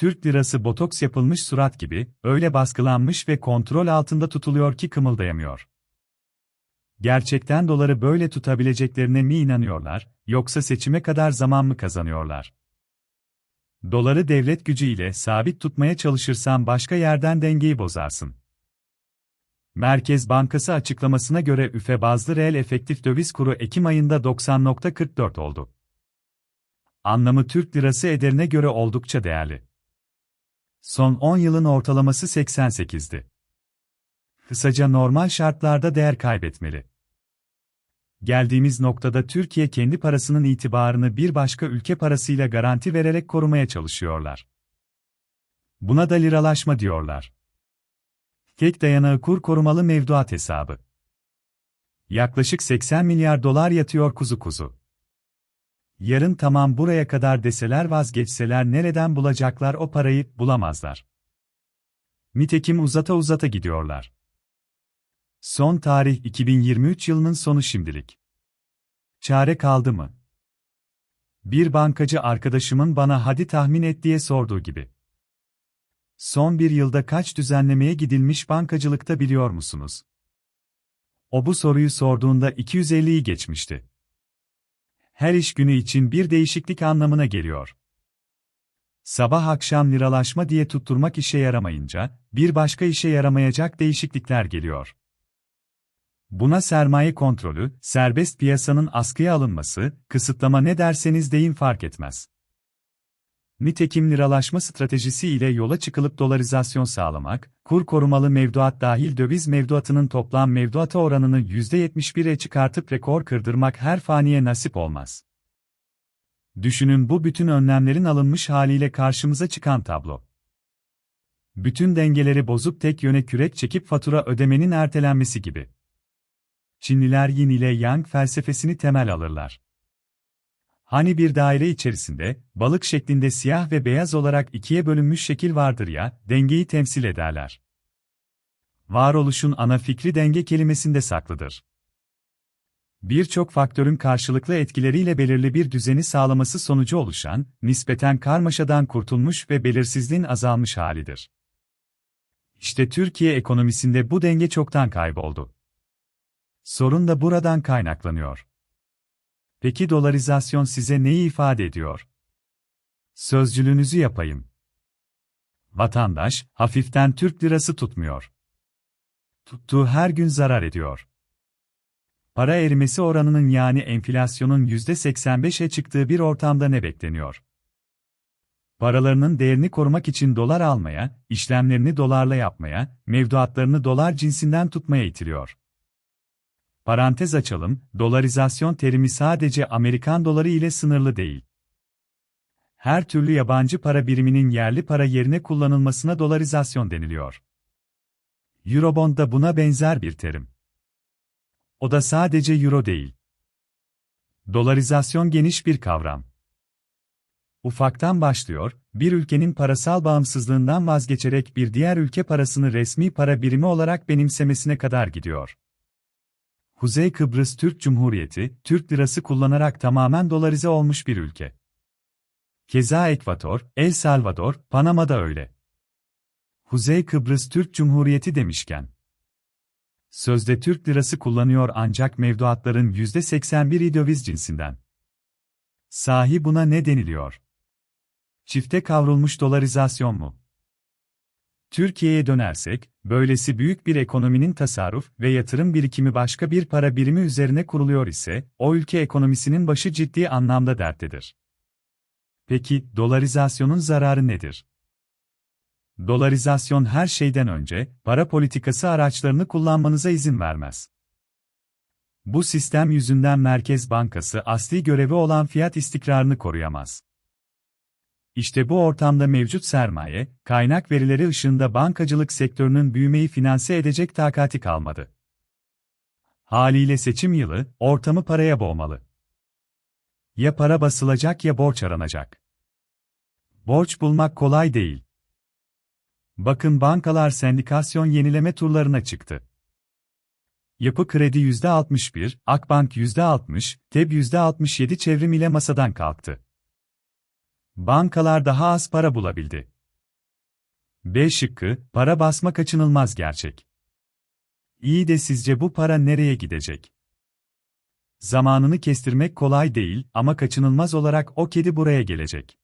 Türk lirası botoks yapılmış surat gibi, öyle baskılanmış ve kontrol altında tutuluyor ki kımıldayamıyor. Gerçekten doları böyle tutabileceklerine mi inanıyorlar, yoksa seçime kadar zaman mı kazanıyorlar? Doları devlet gücüyle sabit tutmaya çalışırsan başka yerden dengeyi bozarsın. Merkez Bankası açıklamasına göre üfe bazlı reel efektif döviz kuru Ekim ayında 90.44 oldu. Anlamı Türk lirası ederine göre oldukça değerli. Son 10 yılın ortalaması 88'di. Kısaca normal şartlarda değer kaybetmeli. Geldiğimiz noktada Türkiye kendi parasının itibarını bir başka ülke parasıyla garanti vererek korumaya çalışıyorlar. Buna da liralaşma diyorlar. Tek dayanağı kur korumalı mevduat hesabı. Yaklaşık 80 milyar dolar yatıyor kuzu kuzu. Yarın tamam buraya kadar deseler vazgeçseler nereden bulacaklar o parayı, bulamazlar. Nitekim uzata uzata gidiyorlar. Son tarih 2023 yılının sonu şimdilik. Çare kaldı mı? Bir bankacı arkadaşımın bana hadi tahmin et diye sorduğu gibi. Son bir yılda kaç düzenlemeye gidilmiş bankacılıkta biliyor musunuz? O bu soruyu sorduğunda 250'yi geçmişti. Her iş günü için bir değişiklik anlamına geliyor. Sabah akşam liralaşma diye tutturmak işe yaramayınca, bir başka işe yaramayacak değişiklikler geliyor. Buna sermaye kontrolü, serbest piyasanın askıya alınması, kısıtlama ne derseniz deyin fark etmez. Nitekim liralaşma stratejisi ile yola çıkılıp dolarizasyon sağlamak, kur korumalı mevduat dahil döviz mevduatının toplam mevduata oranını %71'e çıkartıp rekor kırdırmak her faniye nasip olmaz. Düşünün bu bütün önlemlerin alınmış haliyle karşımıza çıkan tablo. Bütün dengeleri bozup tek yöne kürek çekip fatura ödemenin ertelenmesi gibi. Çinliler yin ile yang felsefesini temel alırlar. Hani bir daire içerisinde, balık şeklinde siyah ve beyaz olarak ikiye bölünmüş şekil vardır ya, dengeyi temsil ederler. Varoluşun ana fikri denge kelimesinde saklıdır. Birçok faktörün karşılıklı etkileriyle belirli bir düzeni sağlaması sonucu oluşan, nispeten karmaşadan kurtulmuş ve belirsizliğin azalmış halidir. İşte Türkiye ekonomisinde bu denge çoktan kayboldu. Sorun da buradan kaynaklanıyor. Peki dolarizasyon size neyi ifade ediyor? Sözcülüğünüzü yapayım. Vatandaş, hafiften Türk lirası tutmuyor. Tuttuğu her gün zarar ediyor. Para erimesi oranının yani enflasyonun %85'e çıktığı bir ortamda ne bekleniyor? Paralarının değerini korumak için dolar almaya, işlemlerini dolarla yapmaya, mevduatlarını dolar cinsinden tutmaya itiliyor. Parantez açalım, dolarizasyon terimi sadece Amerikan doları ile sınırlı değil. Her türlü yabancı para biriminin yerli para yerine kullanılmasına dolarizasyon deniliyor. Eurobond da buna benzer bir terim. O da sadece euro değil. Dolarizasyon geniş bir kavram. Ufaktan başlıyor, bir ülkenin parasal bağımsızlığından vazgeçerek bir diğer ülke parasını resmi para birimi olarak benimsemesine kadar gidiyor. Kuzey Kıbrıs Türk Cumhuriyeti, Türk lirası kullanarak tamamen dolarize olmuş bir ülke. Keza Ekvator, El Salvador, Panama da öyle. Kuzey Kıbrıs Türk Cumhuriyeti demişken. Sözde Türk lirası kullanıyor ancak mevduatların %81'i döviz cinsinden. Sahi buna ne deniliyor? Çifte kavrulmuş dolarizasyon mu? Türkiye'ye dönersek, böylesi büyük bir ekonominin tasarruf ve yatırım birikimi başka bir para birimi üzerine kuruluyor ise, o ülke ekonomisinin başı ciddi anlamda derttedir. Peki, dolarizasyonun zararı nedir? Dolarizasyon her şeyden önce, para politikası araçlarını kullanmanıza izin vermez. Bu sistem yüzünden Merkez Bankası asli görevi olan fiyat istikrarını koruyamaz. İşte bu ortamda mevcut sermaye, kaynak verileri ışığında bankacılık sektörünün büyümeyi finanse edecek takati kalmadı. Haliyle seçim yılı, ortamı paraya boğmalı. Ya para basılacak ya borç aranacak. Borç bulmak kolay değil. Bakın bankalar sendikasyon yenileme turlarına çıktı. Yapı Kredi %61, Akbank %60, TEB %67 çevrim ile masadan kalktı. Bankalar daha az para bulabildi. B şıkkı, para basma kaçınılmaz gerçek. İyi de sizce bu para nereye gidecek? Zamanını kestirmek kolay değil ama kaçınılmaz olarak o kedi buraya gelecek.